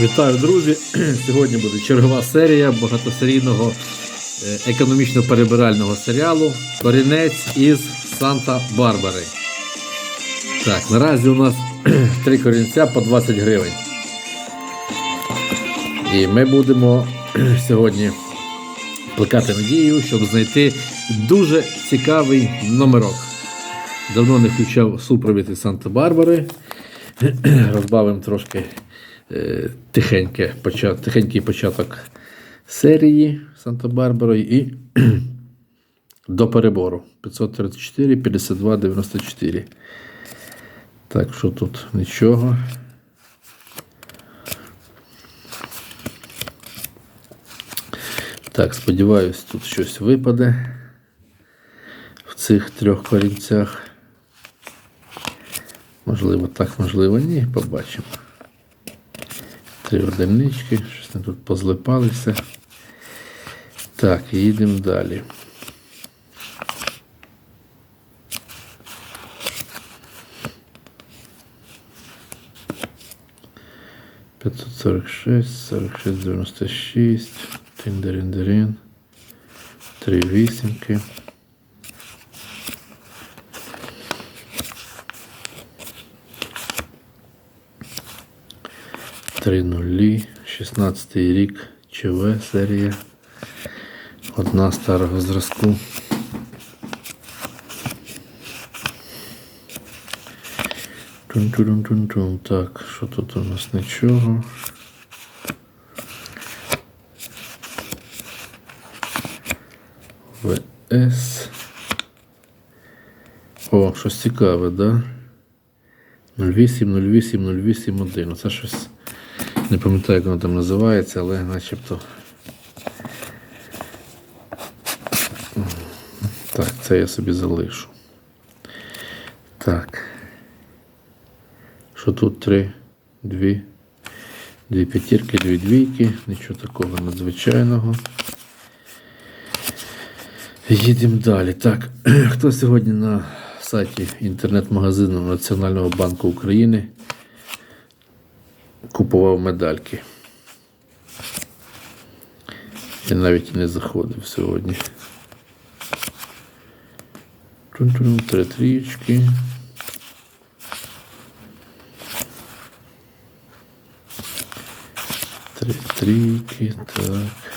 Вітаю, друзі! Сьогодні буде чергова серія багатосерійного е, економічно-перебирального серіалу Корінець із Санта-Барбари. Так, наразі у нас три корінця по 20 гривень. І ми будемо сьогодні плекати надію, щоб знайти дуже цікавий номерок. Давно не включав супровід із Санта-Барбари. Розбавимо трошки тихеньке, почат, тихенький початок серії Санта-Барбара і до перебору 534 52 94. Так, що тут нічого. Так, сподіваюсь, тут щось випаде в цих трьох корінцях. Можливо, так, можливо, ні, побачимо. Три одинички, щось вони тут позлипалися. Так, їдемо далі. П'ятсот сорок шесть, сорок шесть, девяносто шість, тиндерин-дерин, три вісімки. Три нулі, 16 рік, ЧВ серія. Одна старого зразку. Тун-тун-тун-тун. Так, що тут у нас нічого. ВС. О, щось цікаве, да? 08, 08, 08, 1. Це щось. Не пам'ятаю, як воно там називається, але начебто. Так, це я собі залишу. Так. Що тут три, дві, дві п'ятірки, дві двійки, нічого такого надзвичайного. Їдемо далі. Так, хто сьогодні на сайті інтернет-магазину Національного банку України купував медальки? Я навіть не заходив сьогодні. Три трічки. Три трійки, так.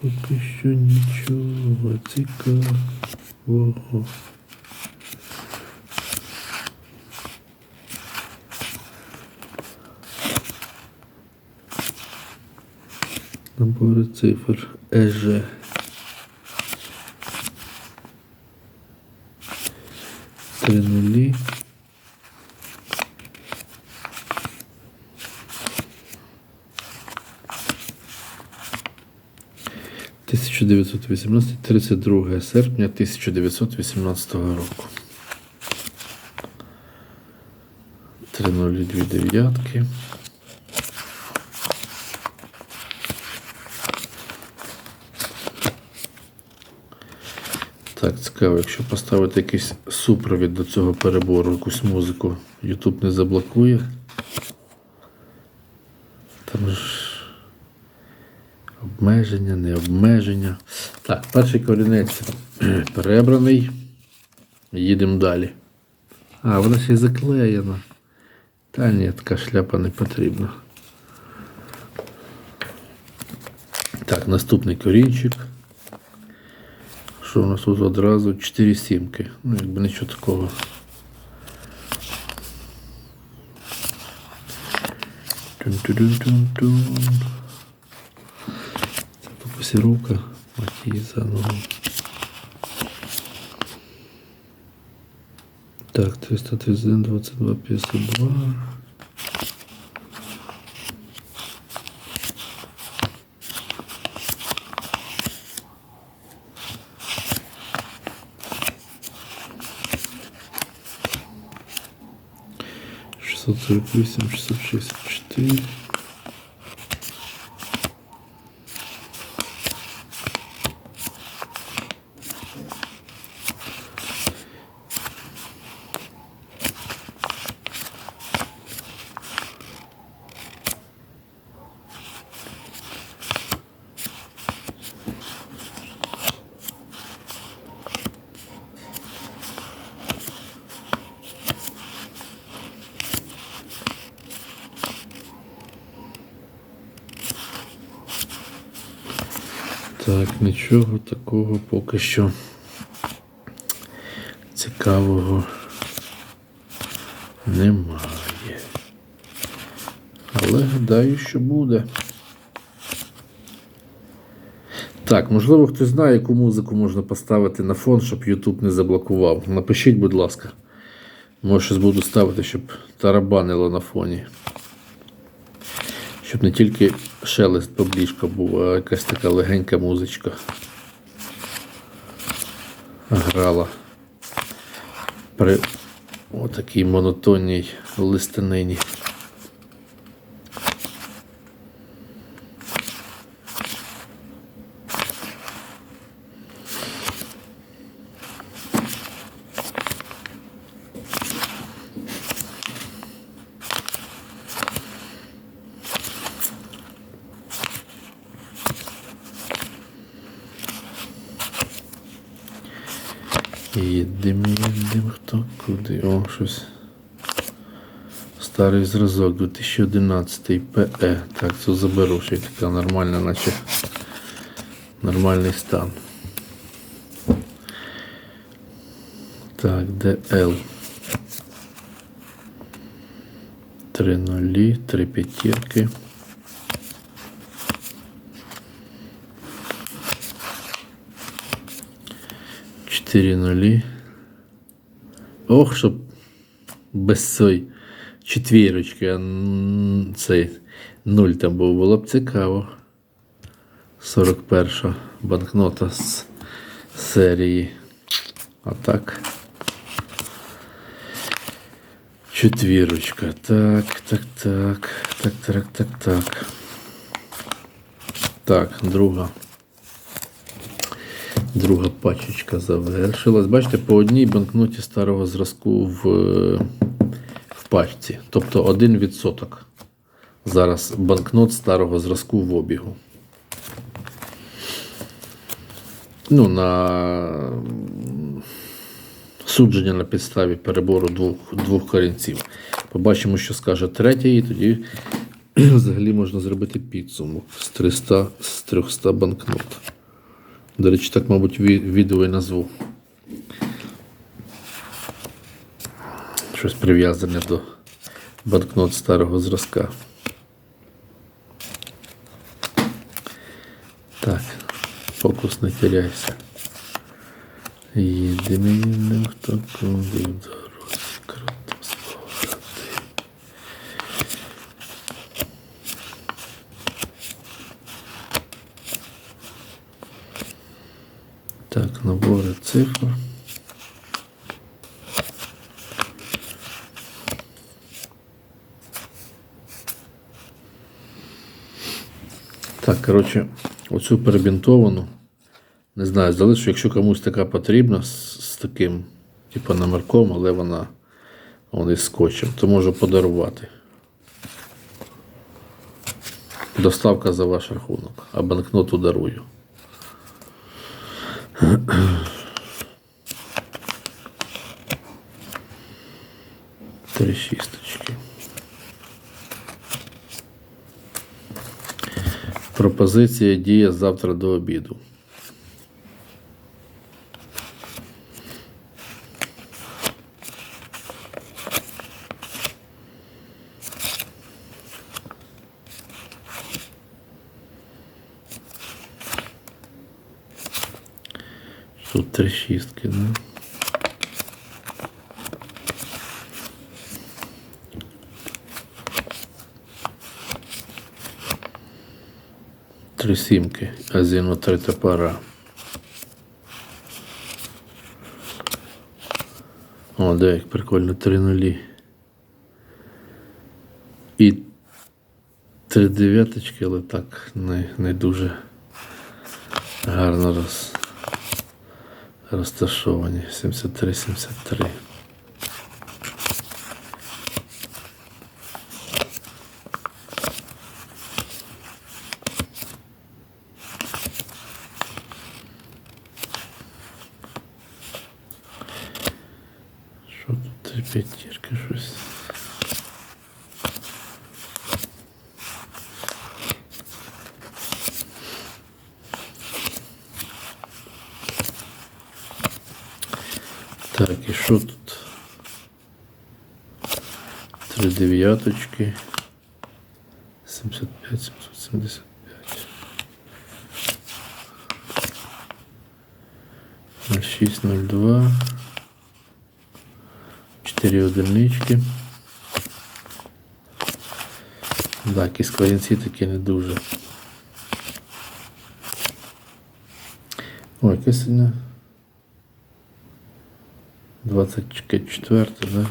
Поки що нічого цікавого. Набори цифр ЕЖ. 1918 32 серпня 1918 року. 302 дев'ятки. Так, цікаво, якщо поставити якийсь супровід до цього перебору, якусь музику, YouTube не заблокує. Там ж обмеження, не обмеження. Так, перший корінець перебраний. Їдемо далі. А, вона ще й заклеєна. Та ні, така шляпа не потрібна. Так, наступний корінчик. Що у нас тут одразу 4 сімки. Ну, якби нічого такого. Тун-тун-тун-тун. Це попосірука. Матіза, ну. Так, 331, 22, 52. Шестьсот сорок восемь, шестьсот шестьдесят четыре. Так, нічого такого поки що цікавого немає. Але гадаю, що буде. Так, можливо, хтось знає, яку музику можна поставити на фон, щоб YouTube не заблокував. Напишіть, будь ласка. Може, щось буду ставити, щоб тарабанило на фоні. Щоб не тільки шелест побліжка був, а якась така легенька музичка. Грала при отакій монотонній листенині. Їдемо, їдемо, хто куди. О, щось. Старий зразок 2011 ПЕ. Так, це заберу, ще така нормальна, наче нормальний стан. Так, ДЛ. Три нулі, три п'ятірки. Чотири нулі. Ох, щоб без цієї четвірочки, а цей нуль там був, було б цікаво. 41 банкнота з серії. А так. Четвірочка. Так, так, так. Так, так, так, так. Так, друга. Друга пачечка завершилась. Бачите, по одній банкноті старого зразку в, в пачці. Тобто 1% зараз банкнот старого зразку в обігу. Ну, на судження на підставі перебору двох, двох корінців. Побачимо, що скаже третя, і тоді взагалі можна зробити підсумок з 300, з 300 банкнот. До речі, так, мабуть, ві- відео і назву. Щось прив'язане до банкнот старого зразка. Так, фокус не теряйся. Їдемо, хто куди Так, набори цифр. Так, коротше, оцю перебінтовану. Не знаю, залишу, якщо комусь така потрібна з, з таким, типу, номерком, але вона он із скотчем, то можу подарувати. Доставка за ваш рахунок, а банкноту дарую. Три шісточки. Пропозиція діє завтра до обіду. Тут три шістки, да? Три сімки, а три топора. О, де як прикольно, три нулі. І три дев'яточки, але так не, не дуже гарно роз, розташовані. 73-73. Що тут три п'ятірки щось? Що тут? Три дев'яточки. 75, 775. 06, 02. 4 одинички. Так, якісь клавінці такі не дуже. Ой, сьогодні? 24, да?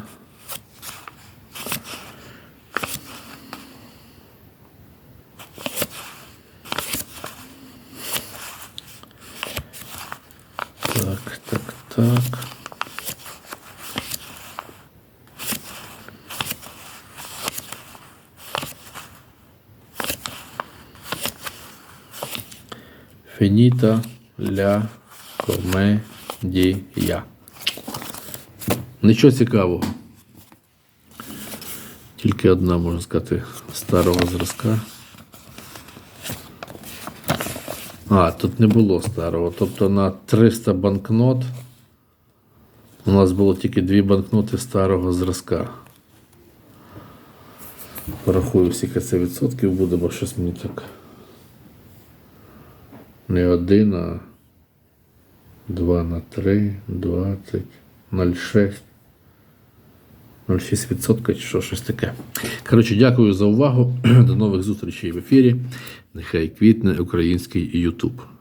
Так, так, так. Фініта ля комедія. Нічого цікавого. Тільки одна, можна сказати, старого зразка. А, тут не було старого. Тобто на 300 банкнот у нас було тільки дві банкноти старого зразка. Порахую, скільки це відсотків буде, бо щось мені так. Не один, а 2 на 3, 20, 0,6. 0,6% чи що, щось таке. Коротше, дякую за увагу. До нових зустрічей в ефірі. Нехай квітне український YouTube.